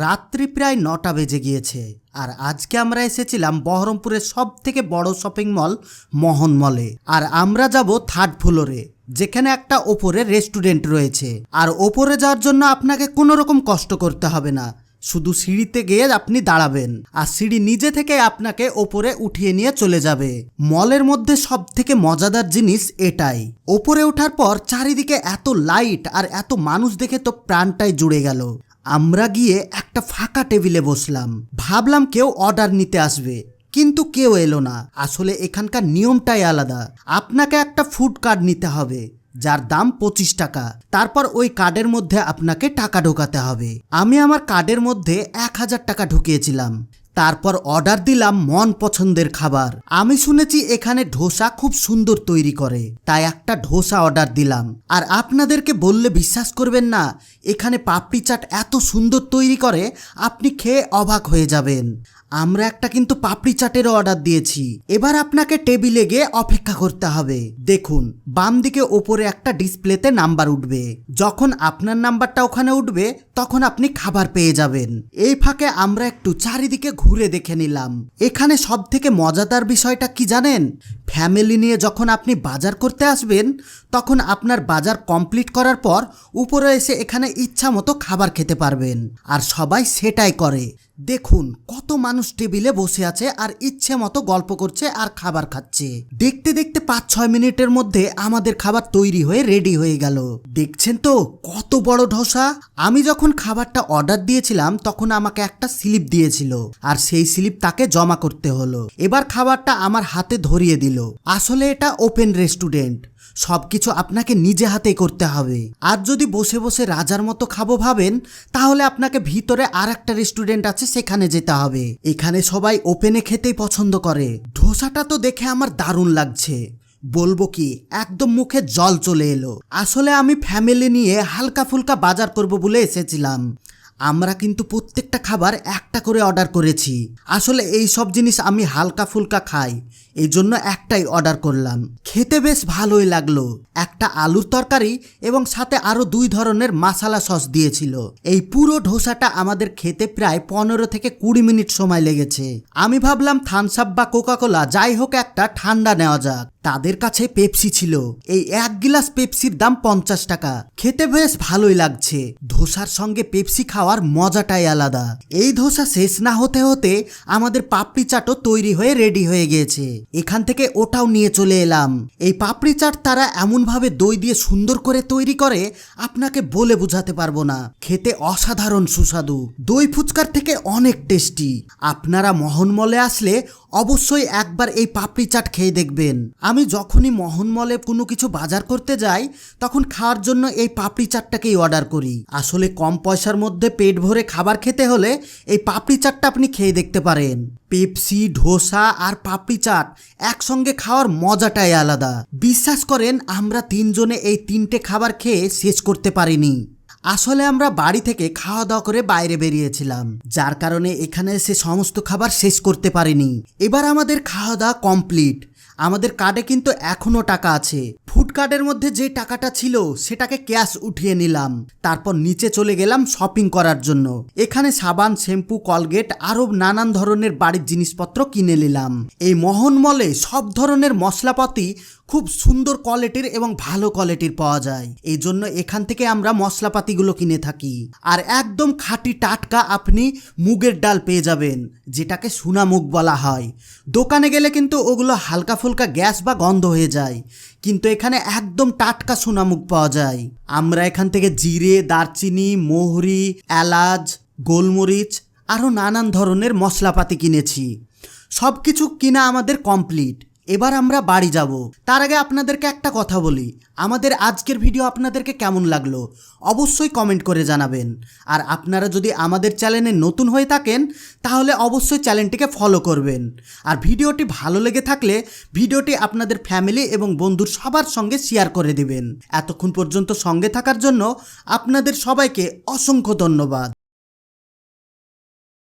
রাত্রি প্রায় নটা বেজে গিয়েছে। আর আজকে আমরা এসেছিলাম বহরমপুরের সব থেকে বড় শপিং মল মোহন মলে। আর আমরা যাব থার্ড ফ্লোরে, যেখানে একটা ওপরে রেস্টুরেন্ট রয়েছে। আর ওপরে যাওয়ার জন্য আপনাকে কোনো রকম কষ্ট করতে হবে না। শুধু সিঁড়িতে গিয়ে আপনি দাঁড়াবেন। আর সিঁড়ি নিজে থেকে আপনাকে ওপরে উঠিয়ে নিয়ে চলে যাবে। মলের মধ্যে সব থেকে মজাদার জিনিস এটাই। ওপরে ওঠার পর চারিদিকে এত লাইট আর এত মানুষ দেখে তো প্রাণটাই জুড়ে গেল। আমরা গিয়ে একটা ফাঁকা টেবিলে বসলাম। ভাবলাম কেউ অর্ডার নিতে আসবে, কিন্তু কেউ এলো না। আসলে এখানকার নিয়মটাই আলাদা। আপনাকে একটা ফুড কার্ড নিতে হবে, যার দাম পঁচিশ টাকা। তারপর ওই কার্ডের মধ্যে আপনাকে টাকা ঢোকাতে হবে। আমি আমার কার্ডের মধ্যে এক হাজার টাকা ঢুকিয়েছিলাম। তারপর অর্ডার দিলাম মন পছন্দের খাবার। আমি শুনেছি এখানে ধোসা খুব সুন্দর তৈরি করে। তাই একটা ধোসা অর্ডার দিলাম। আর আপনাদেরকে বললে বিশ্বাস করবেন না, এখানে পাপড়ি চাট এত সুন্দর তৈরি করে, আপনি খেয়ে অবাক হয়ে যাবেন। আমরা একটা কিন্তু পাপড়ি চাটেরও অর্ডার দিয়েছি। এবার আপনাকে টেবিলে গিয়ে অপেক্ষা করতে হবে। দেখুন বাম দিকে ওপরে একটা ডিসপ্লেতে নাম্বার উঠবে। যখন আপনার নাম্বারটা ওখানে উঠবে, তখন আপনি খাবার পেয়ে যাবেন। এই ফাঁকে আমরা একটু চারিদিকে ঘুরে দেখে নিলাম। এখানে সব থেকে মজাদার বিষয়টা কি জানেন? ফ্যামিলি নিয়ে যখন আপনি বাজার করতে আসবেন, তখন আপনার বাজার কমপ্লিট করার পর উপরে এসে এখানে ইচ্ছা মতো খাবার খেতে পারবেন। আর সবাই সেটাই করে। দেখুন, কত মানুষ টেবিলে বসে আছে আর ইচ্ছে মতো গল্প করছে আর খাবার খাচ্ছে। দেখতে দেখতে পাঁচ ছয় মিনিটের মধ্যে আমাদের খাবার তৈরি হয়ে রেডি হয়ে গেল। দেখছেন তো, কত বড় ধোসা আমি যখন খাবারটা অর্ডার দিয়েছিলাম, তখন আমাকে একটা স্লিপ দিয়েছিল। আর সেই স্লিপ তাকে জমা করতে হলো। এবার খাবারটা আমার হাতে ধরিয়ে দিল। আসলে এটা ওপেন রেস্টুরেন্ট সবকিছু আপনাকে নিজে হাতেই করতে হবে। আর যদি বসে বসে রাজার মতো খাব ভাবেন, তাহলে আপনাকে ভিতরে আর একটা রেস্টুরেন্ট আছে, সেখানে যেতে হবে। এখানে সবাই ওপেনে খেতেই পছন্দ করে। ধোসাটা তো দেখে আমার দারুণ লাগছে। বলব কি, একদম মুখে জল চলে এলো। আসলে আমি ফ্যামিলি নিয়ে হালকা ফুলকা বাজার করব বলে এসেছিলাম। আমরা কিন্তু প্রত্যেকটা খাবার একটা করে অর্ডার করেছি। আসলে এই সব জিনিস আমি হালকা ফুলকা খাই, এই জন্য একটাই অর্ডার করলাম। খেতে বেশ ভালোই লাগল। একটা আলুর তরকারি এবং সাথে আরও দুই ধরনের মাসালা সস দিয়েছিল। এই পুরো ধোসাটা আমাদের খেতে প্রায় পনেরো থেকে কুড়ি মিনিট সময় লেগেছে। আমি ভাবলাম থামস আপ বা কোকাকোলা, যাই হোক একটা, ঠান্ডা নেওয়া যাক। তাদের কাছে পেপসি ছিল। এই এক গিলাস পেপসির দাম পঞ্চাশ টাকা। খেতে বেশ ভালোই লাগছে। ধোসার সঙ্গে পেপসি খাওয়ার মজাটাই আলাদা। এই ধোসা শেষ না হতে হতে আমাদের পাপড়ি চাটও তৈরি হয়ে রেডি হয়ে গিয়েছে। এখান থেকে ওটাও নিয়ে চলে এলাম। এই পাপড়ি চাট তারা এমনভাবে দই দিয়ে সুন্দর করে তৈরি করে, আপনাকে বলে বোঝাতে পারব না। খেতে অসাধারণ সুস্বাদু। দই ফুচকার থেকে অনেক টেস্টি। আপনারা মোহনমলে আসলে অবশ্যই একবার এই পাপড়ি চাট খেয়ে দেখবেন। আমি যখনই মোহনমলে কোনো কিছু বাজার করতে যাই, তখন খাওয়ার জন্য এই পাপড়ি চাটটাকেই অর্ডার করি। আসলে কম পয়সার মধ্যে পেট ভরে খাবার খেতে হলে এই পাপড়ি চাটটা আপনি খেয়ে দেখতে পারেন। পেপসি, ধোসা আর পাপড়ি চাট একসঙ্গে খাওয়ার মজাটাই আলাদা। বিশ্বাস করেন, আমরা তিনজনে এই তিনটে খাবার খেয়ে শেষ করতে পারিনি। আসলে আমরা বাড়ি থেকে খাওয়া দাওয়া করে বাইরে বেরিয়েছিলাম, যার কারণে এখানে এসে সমস্ত খাবার শেষ করতে পারিনি। এবার আমাদের খাওয়া দাওয়া কমপ্লিট আমাদের কার্ডে কিন্তু এখনও টাকা আছে। ফুড কার্ডের মধ্যে যে টাকাটা ছিল, সেটাকে ক্যাশ উঠিয়ে নিলাম। তারপর নিচে চলে গেলাম শপিং করার জন্য। এখানে সাবান, শ্যাম্পু, কলগেট, আরও নানান ধরনের বাড়ির জিনিসপত্র কিনে নিলাম। এই মোহন মলে সব ধরনের মশলাপাতি খুব সুন্দর কোয়ালিটির এবং ভালো কোয়ালিটির পাওয়া যায়। এই জন্য এখান থেকে আমরা মশলাপাতিগুলো কিনে থাকি। আর একদম খাঁটি টাটকা আপনি মুগের ডাল পেয়ে যাবেন, যেটাকে সোনা মুগ বলা হয়। দোকানে গেলে কিন্তু ওগুলো হালকা ফুলকা গ্যাস বা গন্ধ হয়ে যায়। কিন্তু এখানে একদম টাটকা সোনামুখ পাওয়া যায়। আমরা এখান থেকে জিরে, দারচিনি, মোহরি, এলাচ, গোলমরিচ, আরও নানান ধরনের মশলাপাতি কিনেছি। সব কিছু কিনা আমাদের কমপ্লিট। এবার আমরা বাড়ি যাব। তার আগে আপনাদেরকে একটা কথা বলি। আমাদের আজকের ভিডিও আপনাদেরকে কেমন লাগল অবশ্যই কমেন্ট করে জানাবেন। আর আপনারা যদি আমাদের চ্যানেলে নতুন হয়ে থাকেন, তাহলে অবশ্যই চ্যানেলটিকে ফলো করবেন। আর ভিডিওটি ভালো লেগে থাকলে ভিডিওটি আপনাদের ফ্যামিলি এবং বন্ধুর সবার সঙ্গে শেয়ার করে দেবেন। এতক্ষণ পর্যন্ত সঙ্গে থাকার জন্য আপনাদের সবাইকে অসংখ্য ধন্যবাদ।